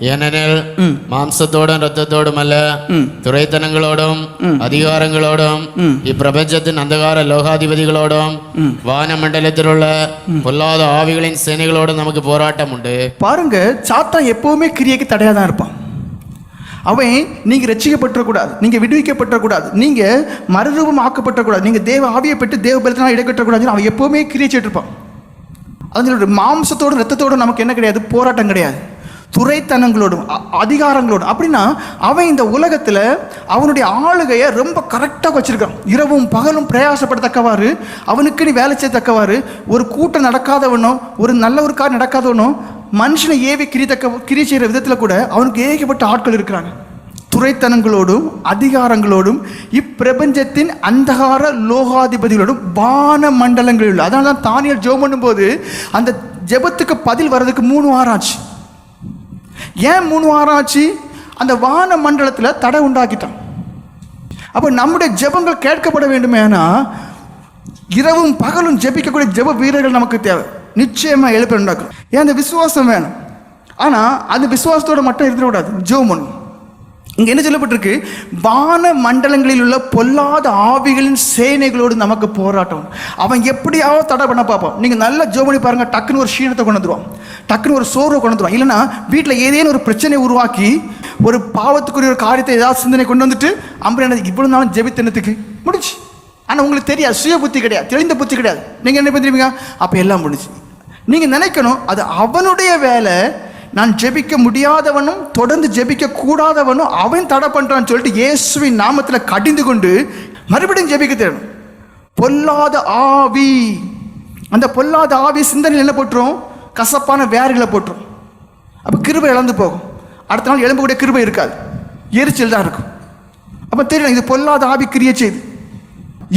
ஏனெனில் மாம்சத்தோடும் இரத்தத்தோடும் அல்ல ம். துறைத்தனங்களோடும் அதிகாரங்களோடும் இப்பிரபஞ்சத்தின் அந்தகார லோகாதிபதிகளோடும் வானமண்டலத்தில் உள்ள பொல்லாத ஆவிகளின் சேனைகளோடும் நமக்கு போராட்டம் உண்டு. பாருங்க சாத்தான் எப்பவுமே கிரியைக்கு தடையாக தான் இருப்பான். அவன் நீங்க ரட்சிக்கப்பட்டக்கூடாது நீங்க விடுவிக்கப்பட்டக்கூடாது நீங்க மறுரூபம் ஆக்கப்பட்டக்கூடாது நீங்க தேவ ஆவியை பெற்று தேவ பலத்தினால் இடைக்கட்டக்கூடாதுன்னு அவன் எப்பவுமே கிரியச்சிட்டு இருப்பான். அதனோட மாம்சத்தோடும் ரத்தத்தோடும் நமக்கு என்ன கிடையாது? போராட்டம் கிடையாது. துறைத்தனங்களோடும் அ- அதிகாரங்களோடும். அப்படின்னா அவன் இந்த உலகத்தில் அவனுடைய ஆளுகையை ரொம்ப கரெக்டாக வச்சுருக்கான். இரவும் பகலும் பிரயாசப்படத்தக்கவாறு அவனுக்கு நீ வேலை செய்யத்தக்கவாறு ஒரு கூட்டம் நடக்காதவனோ ஒரு நல்ல ஒரு கார் நடக்காதவனோ மனுஷனை ஏவி கிரித்தக்க கிரி செய்கிற விதத்தில் கூட அவனுக்கு ஏகப்பட்ட ஆட்கள் இருக்கிறாங்க. துறைத்தனங்களோடும் அதிகாரங்களோடும் இப்பிரபஞ்சத்தின் அந்தகார லோகாதிபதிகளோடும் வான மண்டலங்களில் உள்ள அதனால தான் தானியல் ஜோம் பண்ணும்போது அந்த ஜெபத்துக்கு பதில் வர்றதுக்கு மூணு வாரம் ஆச்சு ஏன் மூணு வாரம் ஆச்சு? அந்த வான மண்டலத்தில் தடை உண்டாக்கிட்டான். அப்போ நம்முடைய ஜெபங்கள் கேட்கப்பட வேண்டுமேனா இரவும் பகலும் ஜெபிக்கக்கூடிய ஜெப வீரர்கள் நமக்கு தேவை. நிச்சயமாக எழுப்ப உண்டாக்கும் ஏன் அந்த விசுவாசம் வேணும்? ஆனால் அந்த விசுவாசத்தோட மட்டும் இருந்துடக்கூடாது ஜோமன் இங்கே என்ன சொல்லப்பட்டிருக்கு? வான மண்டலங்களில் உள்ள பொல்லாத ஆவிகளின் சேனைகளோடு நமக்கு போராட்டம். அவன் எப்படியாவது தடை பண்ண பார்ப்பான். நீங்கள் நல்லா ஜோமணி பாருங்கள் டக்குன்னு ஒரு க்ஷீணத்தை கொண்டு வந்துடுவான் டக்குன்னு ஒரு சோர்வை கொண்டு இல்லைன்னா வீட்டில் ஏதேனும் ஒரு பிரச்சனையை உருவாக்கி ஒரு பாவத்துக்குரிய ஒரு காரியத்தை ஏதாவது சிந்தனை கொண்டு வந்துட்டு அம்பரே இவ்வளோ நாளும் ஜெபித்தனத்துக்கு முடிச்சு ஆனால் உங்களுக்கு தெரியாது சுய புத்தி கிடையாது தெளிந்த புத்தி கிடையாது. நீங்கள் என்ன பண்ணுறீங்க அப்போ எல்லாம் முடிச்சு நீங்கள் நினைக்கணும் அது அவனுடைய வேலை. நான் ஜெபிக்க முடியாதவனும் தொடர்ந்து ஜெபிக்க கூடாதவனும் அவன் தடை பண்ணுறான்னு சொல்லிட்டு இயேசுவின் நாமத்தில் கடிந்து கொண்டு மறுபடியும் ஜெபிக்க தேடணும். பொல்லாத ஆவி. அந்த பொல்லாத ஆவி சிந்தனையில் என்ன போட்டுரும்? கசப்பான வேர்களை போட்டுரும். அப்போ கிருபை இழந்து போகும். அடுத்த நாள் எலும்புக்கூடிய கிருபை இருக்காது. எரிச்சல் தான் இருக்கும். அப்போ தெரியல இது பொல்லாத ஆவி கிரியை செய்து.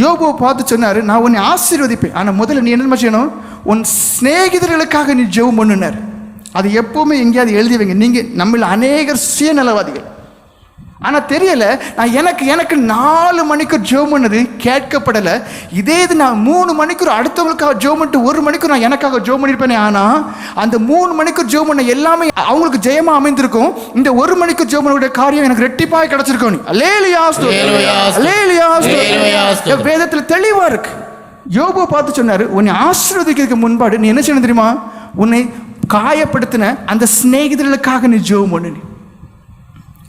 யோபுவை பார்த்து சொன்னார் நான் உன்னை ஆசீர்வதிப்பேன். ஆனால் முதல்ல நீ என்ன செய்யணும்? உன் சிநேகிதர்களுக்காக நீ ஜெபம் பண்ணுனார். அது எப்பவுமே எங்கேயாவது எழுதி வைங்க. நீங்கள் நம்மள அநேகர் சுயநலவாதிகள். ஆனால் தெரியல நான் எனக்கு எனக்கு நாலு மணிக்கு ஜெபம் பண்ணது கேட்கப்படலை. இதே இது நான் மூணு மணிக்கு அடுத்தவங்களுக்காக ஜெபம் பண்ணிட்டு ஒரு மணிக்கு நான் எனக்காக ஜெபம் பண்ணியிருப்பேனே ஆனால் அந்த மூணு மணிக்கு ஜெபம் பண்ண எல்லாமே அவங்களுக்கு ஜெயமா அமைந்திருக்கும். இந்த ஒரு மணிக்கு பண்ணக்கூடிய காரியம் எனக்கு ரெட்டிப்பாய் கிடைச்சிருக்கும். வேதத்தில் தெளிவா இருக்கு. யோபு பார்த்து சொன்னாரு உன்னை ஆசீர்வதிக்கிறதுக்கு முன்பாடு நீ என்ன செய்யணும் தெரியுமா? உன்னை காயப்படுத்தின அந்த சிநேகிதர்களுக்காக நீ ஜெபம் பண்ணு.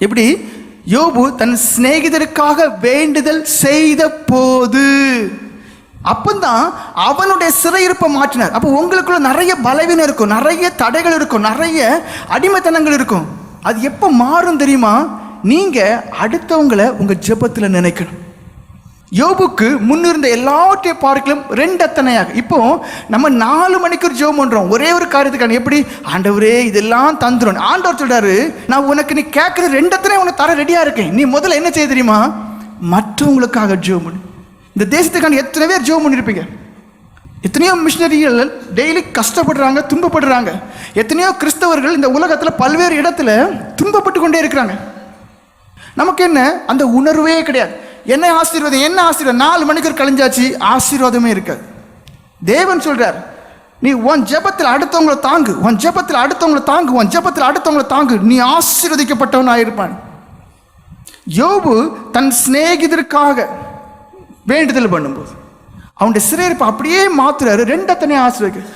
எப்படி? யோபு தன் சிநேகிதருக்காக வேண்டுதல் செய்த போது அப்பந்தான் அவனுடைய சிறையிருப்பை மாற்றினார். அப்போ உங்களுக்குள்ள நிறைய பலவீனம் இருக்கும் நிறைய தடைகள் இருக்கும் நிறைய அடிமைத்தனங்கள் இருக்கும். அது எப்போ மாறும் தெரியுமா? நீங்கள் அடுத்தவங்களை உங்கள் ஜெபத்தில் நினைக்கணும். யோபுக்கு முன்னிருந்த எல்லாவற்றையும் பார்க்கலாம் ரெண்டு அத்தனையாக. இப்போ நம்ம நாலு மணிக்கு ஒரு பண்ணுறோம் பண்றோம். ஒரே ஒரு காரியத்துக்கான எப்படி? ஆண்டவரே இதெல்லாம் தந்துரும். ஆண்டவர் சொல்றாரு நான் உனக்கு நீ கேட்கறது ரெண்டு அத்தனை உனக்கு தர ரெடியா இருக்கேன். நீ முதல்ல என்ன செய்ய தெரியுமா? மற்றவங்களுக்காக ஜோம் பண்ணு. இந்த தேசத்துக்கான எத்தனை பேர் ஜோம் பண்ணியிருப்பீங்க எத்தனையோ மிஷினரிகள் டெய்லி கஷ்டப்படுறாங்க துன்பப்படுறாங்க. எத்தனையோ கிறிஸ்தவர்கள் இந்த உலகத்தில் பல்வேறு இடத்துல துன்பப்பட்டு கொண்டே இருக்கிறாங்க. நமக்கு என்ன? அந்த உணர்வே கிடையாது. என்ன ஆசீர்வாதம் என்ன ஆசீர்வாதம் நாலு மணிக்கு கழிஞ்சாச்சு ஆசீர்வாதமே இருக்காது. தேவன் சொல்கிறார் நீ உன் ஜெபத்தில் அடுத்தவங்களை தாங்கு உன் ஜெபத்தில் அடுத்தவங்களை தாங்கு உன் ஜெபத்தில் அடுத்தவங்களை தாங்கு நீ ஆசீர்வதிக்கப்பட்டவனாக இருப்பான் யோபு தன் சிநேகிதருக்காக வேண்டுதல் பண்ணும்போது அவனுடைய சிறையிருப்பை அப்படியே மாத்துறாரு ரெண்டத்தனை ஆசீர்வதிக்க